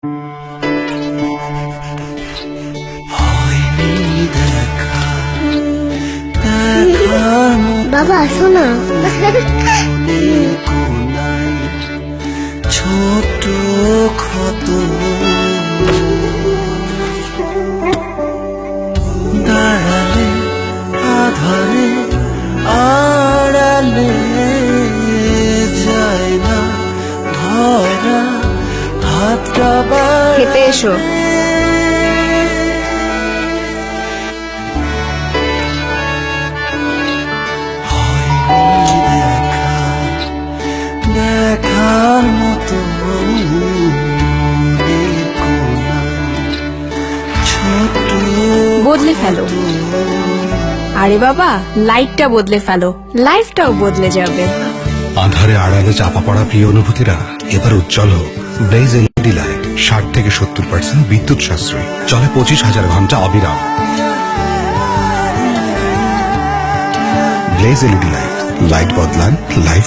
ババアそうなの ちょっと খেতে এসো। দেখার মতো বদলে ফেলো। আরে বাবা লাইটটা বদলে ফেলো। লাইফটাও বদলে যাবে। আধারে আড়ালে চাপা পড়া প্রিয় অনুভূতিরা এবার উজ্জ্বল হোক। ব্লেজ লাইট ষাট থেকে সত্তর পার্সেন্ট বিদ্যুৎ সাশ্রয়। চলে পঁচিশ হাজার ঘণ্টা অবিরাম। ব্লেজ এলইডি লাইট লাইট বদলান লাইফ